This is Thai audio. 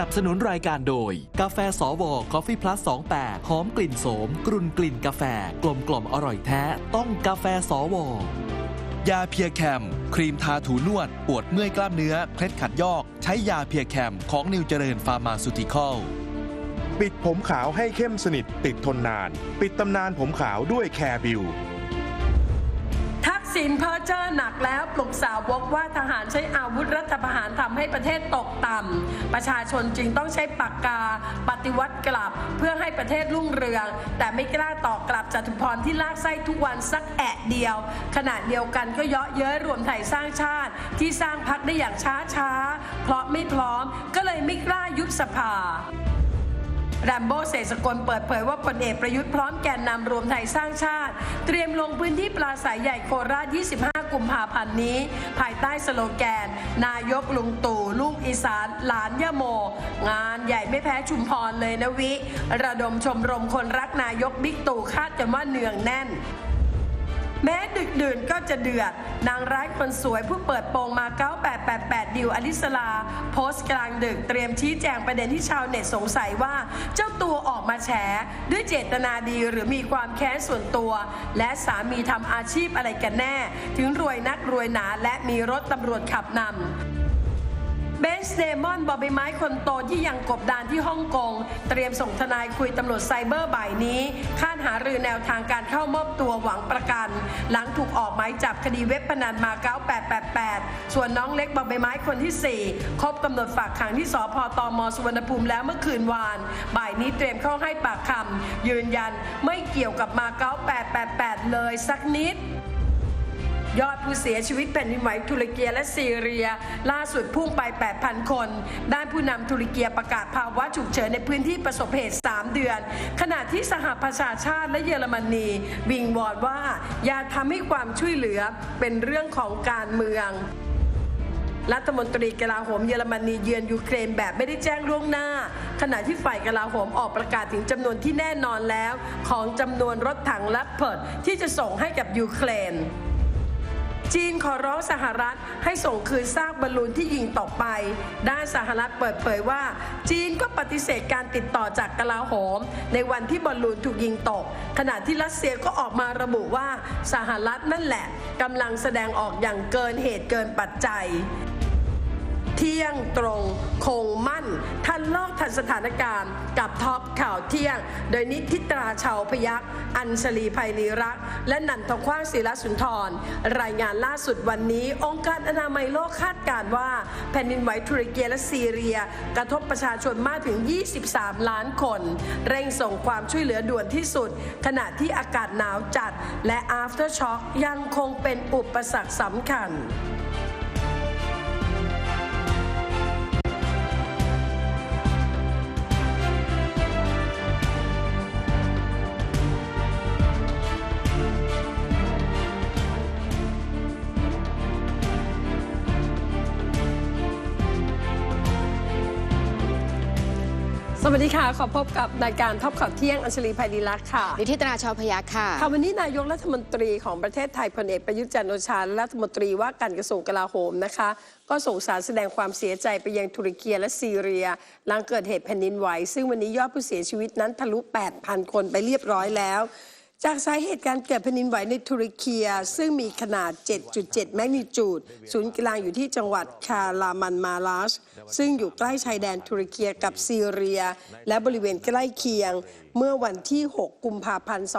นับสนุนรายการโดย กาแฟสวกาแฟพลัส28หอมกลิ่นโสม กรุ่นกลิ่นกาแฟ กลมกล่อมอร่อยแท้ ต้องกาแฟสวยาเพียแคม ครีมทาถูนวด ปวดเมื่อยกล้ามเนื้อเคล็ดขัดยอก ใช้ยาเพียแคมของนิวเจริญฟาร์มาซูติคอลปิดผมขาวให้เข้มสนิทติดทนนาน ปิดตำนานผมขาวด้วยแคร์บิว ทักษิณเพ้อเจ้อหนักแล้วปลุกสาวกว่าทหารใช้อาวุธรัฐประหารทำให้ประเทศตกต่ำประชาชนจึงต้องใช้ปากกาปฏิวัติกลับเพื่อให้ประเทศรุ่งเรือง แต่ไม่กล้าตอบกลับจตุพรที่ลากไส้ทุกวันสักแอะเดียว ขณะเดียวกันก็เยาะเย้ยรวมไทยสร้างชาติ ที่สร้างพักได้อย่างช้าช้าเพราะไม่พร้อมก็เลยไม่กล้ายุบสภา แรมโบ้เศรษฐกลเปิดเผยว่าพลเอกประยุทธ์พร้อมแกนนำรวมไทยสร้างชาติ เตรียมลงพื้นที่ปราศัยใหญ่โคราช 25 กุมภาพันธ์นี้ ภายใต้สโลแกน นายกลุงตู่ลูกอีสาน หลานยะโม งานใหญ่ไม่แพ้ชุมพรเลยนะวิ ระดมชมรมคนรักนายกบิ๊กตู่คาดกันว่าเนืองแน่นแม้ ดื่นก็จะเดือด นางร้ายคนสวยผู้เปิดโปงมา 9888 ดิวอลิสลา โพสต์กลางดึกเตรียมชี้แจงประเด็นที่ชาวเน็ตสงสัยว่า เจ้าตัวออกมาแฉ ด้วยเจตนาดีหรือมีความแค้นส่วนตัว และสามีทำอาชีพอะไรกันแน่ ถึงรวยนักรวยหนาและมีรถตำรวจขับนำ เบนส์เดมอนบอใบไม้คนโตที่ยังกบดานที่ฮ่องกง เตรียมส่งทนายคุยตำรวจไซเบอร์บ่ายนี้คาดหารือแนวทางการเข้ามอบตัวหวังประกัน หลังถูกออกหมายจับคดีเว็บพนันมา9888ส่วนน้องเล็กบอใบไม้คนที่ 4 ครบกำหนดฝากขังที่สพตมสุวรรณภูมิแล้วเมื่อคืนวาน บ่ายนี้เตรียมเข้าให้ปากคำยืนยันไม่เกี่ยวกับมา9888เลยสักนิด ยอดผู้เสียชีวิตแผ่นดินไหวตุรกีและซีเรีย ล่าสุดพุ่งไป 8,000 คน ด้านผู้นำตุรกีประกาศภาวะฉุกเฉินในพื้นที่ประสบเหตุ 3 เดือน ขณะที่สหประชาชาติและเยอรมนีวิงวอนว่าอย่าทำให้ความช่วยเหลือเป็นเรื่องของการเมืองรัฐมนตรีกลาโหมเยอรมนีเยือนยูเครนแบบไม่ได้แจ้งล่วงหน้า ขณะที่ฝ่ายกลาโหมออกประกาศถึงจำนวนที่แน่นอนแล้ว ของจำนวนรถถังและเพิดที่จะส่งให้กับยูเครน จีนขอร้องสหรัฐให้ส่งคืนซากบอลลูนที่ยิงตกไป ด้านสหรัฐเปิดเผยว่า จีนก็ปฏิเสธการติดต่อจากกลาโหม ในวันที่บอลลูนถูกยิงตก ขณะที่รัสเซียก็ออกมาระบุว่าสหรัฐนั่นแหละกำลังแสดงออกอย่างเกินเหตุเกินปัจจัย เที่ยงตรงคงมั่นทัน โลกทันสถานการณ์ กับท็อปข่าวเที่ยง โดยนิติตราชาวพยักษ์อัญชลีภัยรีรัก และนันทคว้างศิลสุนทร รายงานล่าสุดวันนี้ องค์การอนามัยโลกคาดการณ์ว่า แผ่นดินไหวตุรกีและซีเรีย กระทบประชาชนมากถึง 23 ล้านคน เร่งส่งความช่วยเหลือด่วนที่สุด ขณะที่อากาศหนาวจัด และ after shock ยังคงเป็นอุปสรรคสำคัญ สวัสดีค่ะ ขอพบกับรายการท็อปข่าวเที่ยงอัญชลีภัยดีรักษ์ค่ะนิติตราชาวพยัคฆ์ค่ะ ค่ะ วันนี้นายกรัฐมนตรีของประเทศไทยพลเอกประยุทธ์จันทร์โอชาและรัฐมนตรีว่าการกระทรวงกลาโหมนะคะ ก็ส่งสารแสดงความเสียใจไปยังตุรกีและซีเรีย หลังเกิดเหตุแผ่นดินไหว ซึ่งวันนี้ยอดผู้เสียชีวิตนั้นทะลุ 8,000 คนไปเรียบร้อยแล้ว จากสาเหตุการเกิดแผ่นดินไหวในตุรกีซึ่งมีขนาด 7.7 แมกนิจูด ศูนย์กลางอยู่ที่จังหวัดคาลามันมาลาชซึ่งอยู่ใกล้ชายแดนตุรกีกับซีเรีย และบริเวณใกล้เคียง เมื่อวันที่ 6 กุมภาพันธ์